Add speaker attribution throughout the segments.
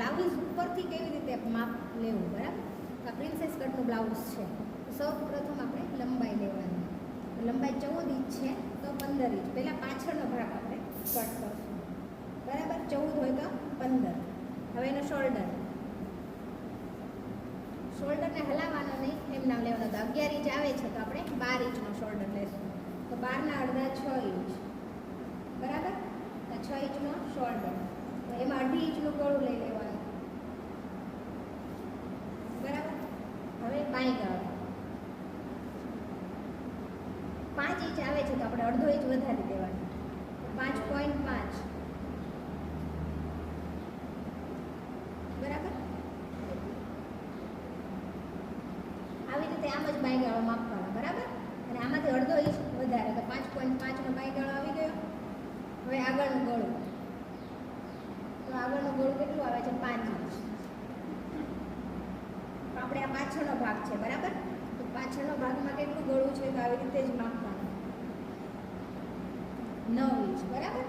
Speaker 1: Blouse ઉપરથી કેવી રીતે માપ લેવું, બરાબર? આ પ્રિન્સેસ કટનું બ્લાઉઝ છે. સૌ પ્રથમ આપણે લંબાઈ લેવાની. લંબાઈ ચૌદ ઇંચ છે, તો પંદર ઇંચ. પહેલાં પાછળનો ભાગ આપણે કટ કરશું. બરાબર? ચૌદ હોય તો પંદર. હવે એનો શોલ્ડર. શોલ્ડરને હલાવવાનો નહીં, એમ નામ લેવાનો. તો અગિયાર ઇંચ આવે છે, તો આપણે બાર ઇંચનો શોલ્ડર લેશું. તો બારના અડધા છ ઇંચ. બરાબર? તો છ ઇંચનો શોલ્ડર. તો એમાં અઢી ઇંચનું ગળું લઈ લેવાનું બરાબર હવે બાઈ ગાળો. પાંચ ઇંચ આવે છે તો આપણે અડધો ઇંચ વધારી દેવાનું. પાંચ પોઈન્ટ પાંચ. બરાબર? આવી રીતે આમ જ બાયગાળો માપવાનો, બરાબર? અને આમાંથી અડધો ઇંચ વધારે, તો પાંચ પોઈન્ટ પાંચનો બાયગાળો આવી ગયો. હવે આગળનું ગળું. તો આગળનું ગળું કેટલું આવે છે? પાંચ ઇંચ. આપણે આ પાછળનો ભાગ છે, બરાબર? તો પાછળનો ભાગમાં કેટલું ગળું છે? તો આવી રીતે જ માપવાનું. નવ ઇંચ, બરાબર?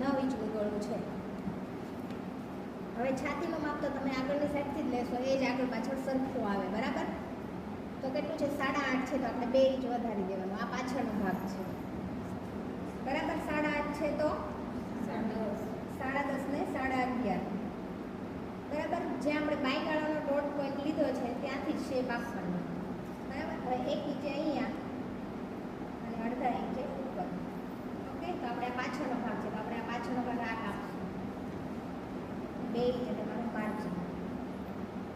Speaker 1: નવ ઇંચનું ગળું છે. હવે છાતીનો માપ તો તમે આગળની સાઈડથી જ લેશો, એ જ આગળ પાછળ સરખું આવે, બરાબર? તો કેટલું છે? સાડા આઠ છે, તો આપણે બે ઇંચ વધારી દેવાનું, આ પાછળનો ભાગ છે. બરાબર? સાડા આઠ છે તો? સાડા દસ ને સાડા અગિયાર. બરાબર? જે આપણે બાયગાળાનો ડોટ પોઈન્ટ લીધો છે, ત્યાંથી જ શેપ આપવાનો. બરાબર? હવે એક ઇંચે અહીંયા અને અડધા ઇંચે ઉપર. ઓકે? તો આપણે આ પાછળનો ભાગ છે. તો આપણે આ પાછળનો ભાગ આ કાપશું. બે ઇંચ એટલે મારો માર્જિન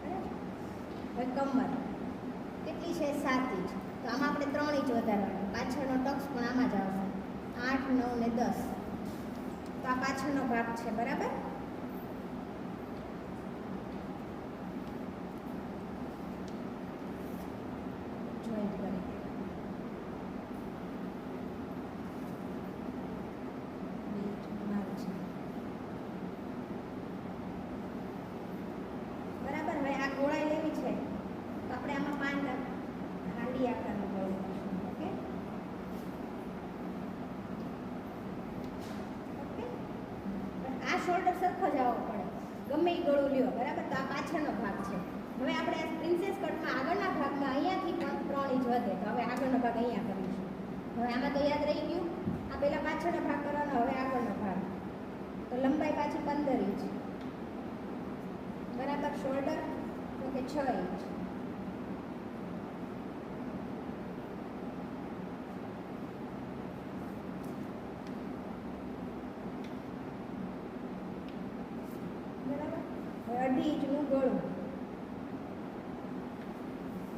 Speaker 1: બરાબર? હવે કમર. કેટલી છે? સાત ઇંચ. તો આમાં આપણે ત્રણ ઇંચ વધારવાનું. પાછળનો ટક્સ પણ આમાં જ આવશે. આઠ, નવ ને દસ. તો આ પાછળનો ભાગ છે, બરાબર? જોઈન્ટ કરી બરાબર. હવે આ ગોળાઈ લેવી છે. તો આપણે આમાં પાન હાંડી આકારનું ગળું કરશું ઓકે ઓકે પણ આ આવવો પડે. ગમે એ ગળું લ્યો, બરાબર? તો આ પાછળનો ભાગ છે. હવે આપણે આ પ્રિન્સેસ કટમાં આગળના ભાગમાં અહીંયાથી પણ ત્રણ ઇંચ વધે. તો હવે આગળનો ભાગ અહીંયા કરીશું. હવે આમાં તો યાદ રહી ગયું? આ પહેલાં પાછળનો ભાગ કરવાનો, હવે આગળનો ભાગ. તો લંબાઈ પાછી પંદર ઇંચ બરાબર? શોલ્ડર તો કે છ ઇંચ બરાબર હવે અઢી ઇંચનું ગળું.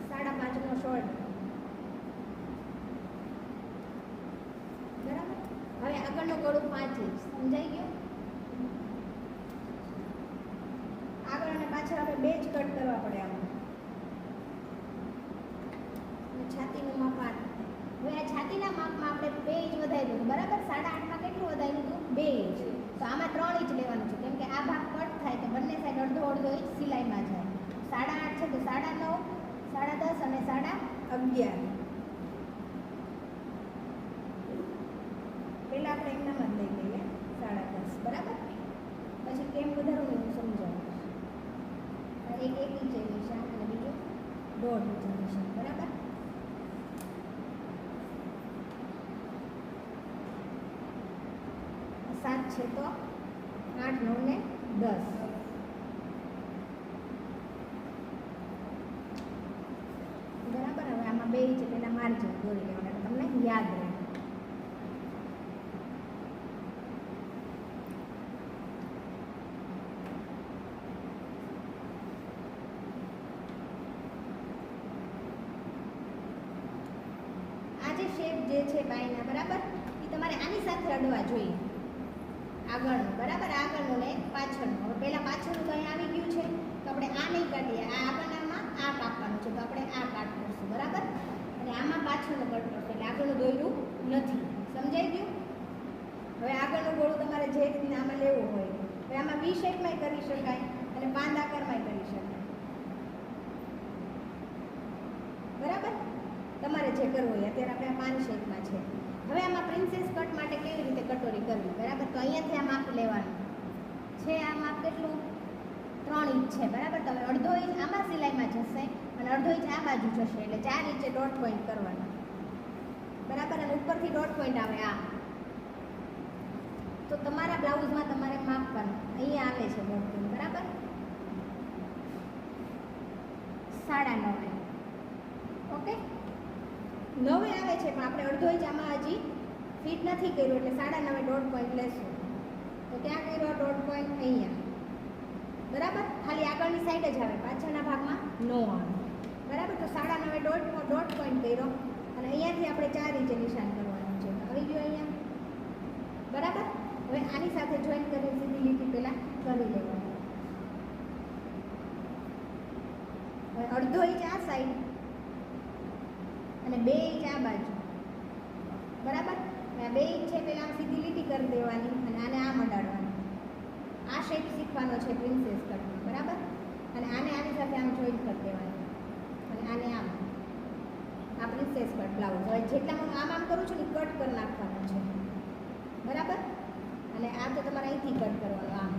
Speaker 1: સાડા પાંચનો શોર્ટ બરાબર? હવે આગળનું ગળું પાંચ ઇંચ સમજાઈ ગયું? આગળ અને પાછળ આપણે બે જ કટ કરવા પડે આપણે છાતીનું માપ આઠ. હવે આ છાતીના માપમાં આપણે બે ઇંચ વધારી દીધું બરાબર? સાડા આઠમાં કેટલું વધારી દીધું બે ઇંચ. તો આમાં ત્રણ ઇંચ લેવાનું છે. કેમ કે આ ભાગ થાય તો બંને સાઈડ અડધો અડધો ઇંચ સિલાઈમાં જાય. સાડા આઠ છે તો સાડા નવ, સાડા દસ અને સાડા અગિયાર. પહેલાં આપણે એમનામ જ લઈ લઈએ, સાડા દસ. બરાબર? પછી કેમ વધારવું હું સમજાવું. એક એક ઇંચે નિશાન અને બીજું દોઢ ઇંચે નિશાન બરાબર? સાત છે તો આઠ, નવ ને દસ બરાબર હવે આમાં બે છે પેલા માર્જિન દોરી લેવાના તમને યાદ રહે જે છે બાયના બરાબર? એ તમારે આની સાથે અડવા જોઈએ. આગળનું, બરાબર? આગળનું ને પાછળનું. હવે પહેલાં પાછળનું કંઈ આવી ગયું છે. તો આપણે આ નહીં કાઢીએ. આ આગળનામાં આ કાપવાનું છે. તો આપણે આ કાટ કરશું, બરાબર? અને આમાં પાછળનું કટ કરશું. એટલે આગળનું દોર્યું નથી. સમજાઈ ગયું? હવે આગળનું ગોળું તમારે જે રીતના આમાં લેવું હોય, હવે આમાં વી શેપમાંય કરી શકાય અને પાંદ આકારમાંય કરી શકાય. બરાબર? તમારે જે કરવું હોય, અત્યારે આપણે પાન શેપમાં છે. હવે આમાં પ્રિન્સેસ કટ માટે કેવી રીતે કટોરી કરવી? બરાબર? તો અહીંયાથી લેવાનું. છે આ માપ કેટલું? ત્રણ ઇંચ છે, બરાબર? તમે અડધો ઇંચ આમાં સિલાઈમાં જશે અને અડધો ઇંચ આ બાજુ જશે, એટલે ચાર ઇંચે ડોટ પોઈન્ટ કરવાના. બરાબર? અને ઉપરથી ડોટ પોઈન્ટ આવે આ. તો તમારા બ્લાઉઝમાં તમારે માપવાનું. અહીંયા આવે છે ડોટ પોઈન્ટ બરાબર? સાડા નવે. ઓકે? નવે આવે છે, પણ આપણે અડધો ઇંચ આમાં હજી ફિટ નથી કર્યું, એટલે સાડા નવે ડોટ પોઈન્ટ લેશું. તો ત્યાં કર્યો ડોટ પોઈન્ટ અહીંયા. બરાબર? ખાલી આગળની સાઈડ જ આવે, પાછળના ભાગમાં નો આવે. બરાબર? તો સાડા નવે ડોટનો ડોટ પોઈન્ટ કર્યો. અને અહીંયાથી આપણે ચાર ઇંચે નિશાન કરવાનું છે. આવી ગયો અહીંયા. બરાબર? હવે આની સાથે જોઈન કરી સીધી લીટી પહેલાં કરી લેવાનું. હવે અડધો ઇંચ આ સાઈડ અને બે ઇંચ આ બાજુ. બરાબર? બે ઇંચ છે પહેલાં સીધી લીટી કરી દેવાની અને આને આમ અડાડવાની આ શીખવાનો છે પ્રિન્સેસ કટનો બરાબર? અને આને આની સાથે આમ જોઈન કરી દેવાનું. અને આને આમ, આ પ્રિન્સેસ કટ બ્લાઉઝ હવે જેટલા હું આમ આમ કરું છું ને કટ કરી નાખવાનું છે. બરાબર? અને આ તો તમારે અહીંથી કટ કરવાનો, આમ.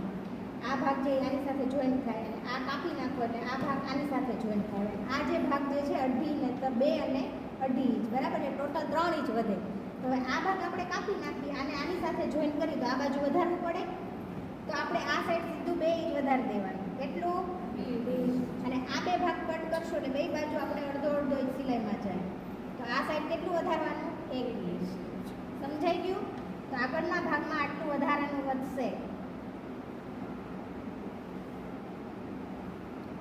Speaker 1: આ ભાગ જે આની સાથે જોઈન્ટ થાય અને આ કાપી નાખો એટલે આ ભાગ આની સાથે જોઈન્ટ થાય. આ જે ભાગ જે છે અઢી ને તો બે અને અઢી ઇંચ, બરાબર? એટલે ટોટલ ત્રણ ઇંચ વધે. તો હવે આ ભાગ આપણે કાપી નાખીએ અને આની સાથે જોઈન્ટ કરી, તો આ બાજુ વધારવું પડે. તો આપણે આ સાઈડ સીધું બે ઇંચ વધારી દેવાનું. કેટલું? અને આ બે ભાગ કટ કરશો એટલે બે બાજુ આપણે અડધો અડધો ઇંચ સિલાઈમાં જાય. તો આ સાઈડ કેટલું વધારવાનું? એક ઇંચ સમજાઈ ગયું? તો આગળના ભાગમાં આટલું વધારાનું વધશે.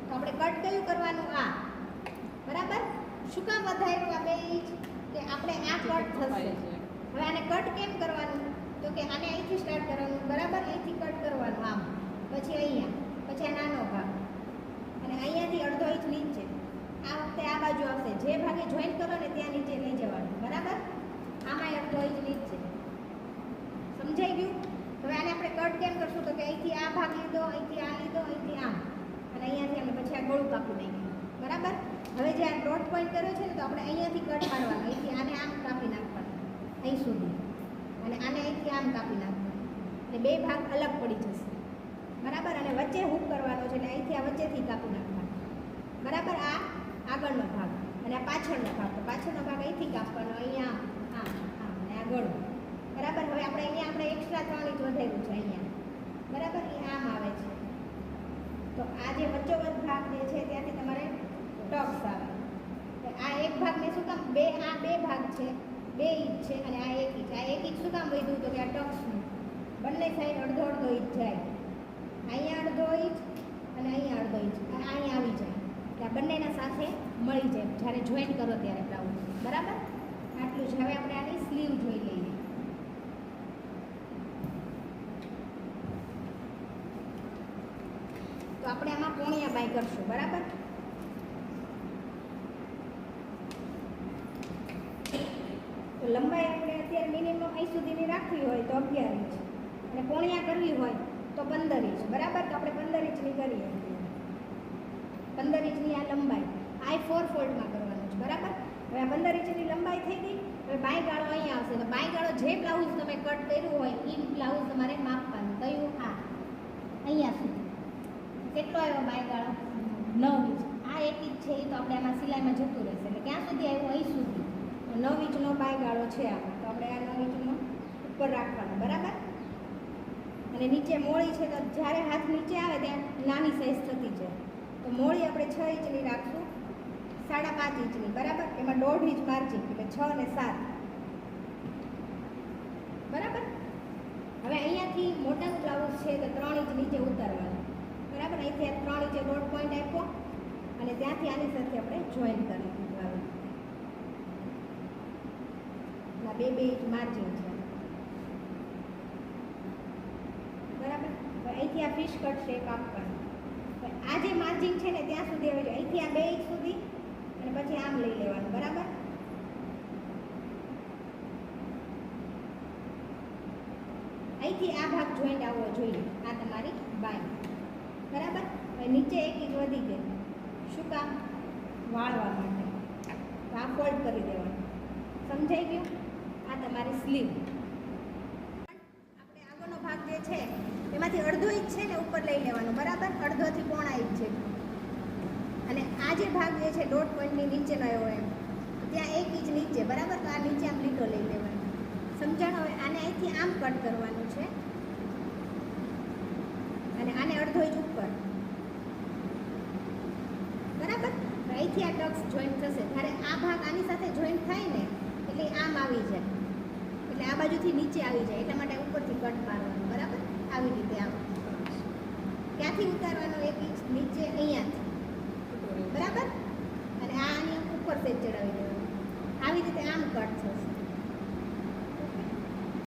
Speaker 1: તો આપણે કટ કયું કરવાનું? આ. બરાબર? શું કામ વધાર્યું આ બે ઇંચ કે આપણે આ કટ થશે. હવે આને કટ કેમ કરવાનું? તો કે આને અહીંથી સ્ટાર્ટ કરવાનું. બરાબર અહીંથી કટ કરવાનું આમ પછી અહીંયા પછી આ નાનો ભાગ અને અહીંયાથી અડધો ઇંચ નીચે આ વખતે આ બાજુ આવશે જે ભાગે જોઈન કરો ને ત્યાં નીચે લઈ જવાનું બરાબર આમાં અડધો ઇંચ નીચે સમજાઈ ગયું હવે આને આપણે કટ કેમ કરશું તો કે અહીંથી આ ભાગ લીધો અહીંથી આ લીધો અહીંથી આમ અને અહીંયાથી અમે આ નાખ્યું બરાબર? હવે જે આ ડોટ પોઈન્ટ કર્યો છે ને, તો આપણે અહીંયાથી કટ મારવાનું અહીંથી આને આમ કાપી નાખવાનું, અહીં સુધી. અને આને અહીંથી આમ કાપી નાખવાનું. એટલે બે ભાગ અલગ પડી જશે. બરાબર? અને વચ્ચે હૂક કરવાનો છે, એટલે અહીંથી આ વચ્ચેથી કાપી નાખવાનું. બરાબર? આ આગળનો ભાગ. અને આ પાછળનો ભાગ. તો પાછળનો ભાગ અહીંથી કાપવાનો, અહીંયા આમ આમ અને આ ગળું. બરાબર? હવે આપણે અહીંયા, આપણે એક્સ્ટ્રા ત્રણ ઇંચ વધાર્યું છે, અહીંયા. બરાબર? એ આમ આવે છે. તો આ જે વચ્ચોવચ ભાગ જે છે ત્યાંથી તમારે ટક્સ આવે. આ એક ભાગને શું કામ? બે, આ બે ભાગ છે, બે ઇંચ છે અને આ એક ઇંચ આ એક ઇંચ શું કામ વધ્યું? તો કે આ ટક્સનું. બંને સાઈડ અડધો અડધો ઇંચ જાય. અહીંયા અડધો ઇંચ અને અહીંયા અડધો ઇંચ અને અહીંયા આવી જાય. એટલે આ બંનેના સાથે મળી જાય. જ્યારે જોઈન કરો ત્યારે બ્લાઉઝ બરાબર? આટલું જ. હવે આપણે આની સ્લીવ જોઈ લઈએ તો આપણે આમાં કોણિયા બાય કરશું, બરાબર? તો લંબાઈ આપણે અત્યારે મિનિમમ અહીં સુધીની રાખવી હોય તો અગિયાર ઇંચ. અને પોણિયા કરવી હોય તો પંદર ઇંચ, બરાબર? તો આપણે પંદર ઇંચની કરીએ પંદર ઇંચની આ લંબાઈ. આ ફોર ફોલ્ડમાં કરવાનું છે, બરાબર? હવે આ પંદર ઇંચની લંબાઈ થઈ ગઈ, હવે બાય ગાળો અહીંયા આવશે. તો બાય ગાળો જે બ્લાઉઝ તમે કટ કર્યું હોય એ બ્લાઉઝ તમારે માપવાનું. કયું? આ. અહીંયા સુધી. કેટલો આવ્યો બાયગાળો? નવ ઇંચ. આ એક ઇંચ છે એ તો આપણે આમાં સિલાઈમાં જતું રહેશે. એટલે ક્યાં સુધી આવ્યું? અહીં સુધી. નવ ઇંચનો બાયગાળો છે આમાં તો આપણે આ નવ ઇંચનો ઉપર રાખવાનો, બરાબર? અને નીચે મોળી છે, તો જ્યારે હાથ નીચે આવે ત્યાં નાની સાઈઝ થતી જાય. તો મોળી આપણે છ ઇંચની રાખશું, સાડા પાંચ ઇંચની, બરાબર? એમાં દોઢ ઇંચ માર્જિન એટલે છ અને સાત. બરાબર? હવે અહીંયાથી મોટાનું બ્લાઉઝ છે, તો ત્રણ ઇંચ નીચે ઉતારવાનું. બરાબર? અહીંથી ત્રણ જે ડોટ પોઈન્ટ આપ્યો અને ત્યાંથી આની સાથે આપણે જોઈન કરી દીધું. આવી બે બે ઇંચ માર્જિન છે. બરાબર? અહીંથી આ ફિશ કટ છે કામ હવે આ જે માર્જિન છે ને, ત્યાં સુધી આવી જાય અહીંથી આ બે ઇંચ સુધી અને પછી આમ લઈ લેવાનું. બરાબર? અહીંથી આ ભાગ જોઈન્ટ આવવો જોઈએ. આ તમારી બાય બરાબર? હવે નીચે એક ઇંચ વધી ગઈ. શું કામ? વાળવા માટે. આ ફોલ્ડ કરી દેવાનું. સમજાઈ ગયું? આ તમારી સ્લીવ આપણે આગળનો ભાગ જે છે, એમાંથી અડધો ઇંચ છે ને ઉપર લઈ લેવાનો. બરાબર? અડધોથી પોણા ઇંચ છે. અને આ જે ભાગ જે છે દોઢ પોઈન્ટની નીચેનો એવો એમ. ત્યાં એક ઇંચ નીચે. બરાબર? તો આ નીચે આમ લીટો લઈ લેવાનો. સમજણ? હવે આને અહીંથી આમ કટ કરવાનું છે. અને આને અડધો ઇંચ ઉપર. બરાબર? અહીંથી આ ટક્સ જોઈન્ટ થશે. જ્યારે આ ભાગ આની સાથે જોઈન્ટ થાય ને, એટલે આમ આવી જાય. એટલે આ બાજુથી નીચે આવી જાય. એટલા માટે ઉપરથી કટ મારવાનું. બરાબર? આવી રીતે આમ. ક્યાંથી ઉતારવાનો એક ઇંચ નીચે અહીંયાથી. બરાબર? અને આની ઉપર સેજ ચડાવી દેવાનું. આવી રીતે આમ કટ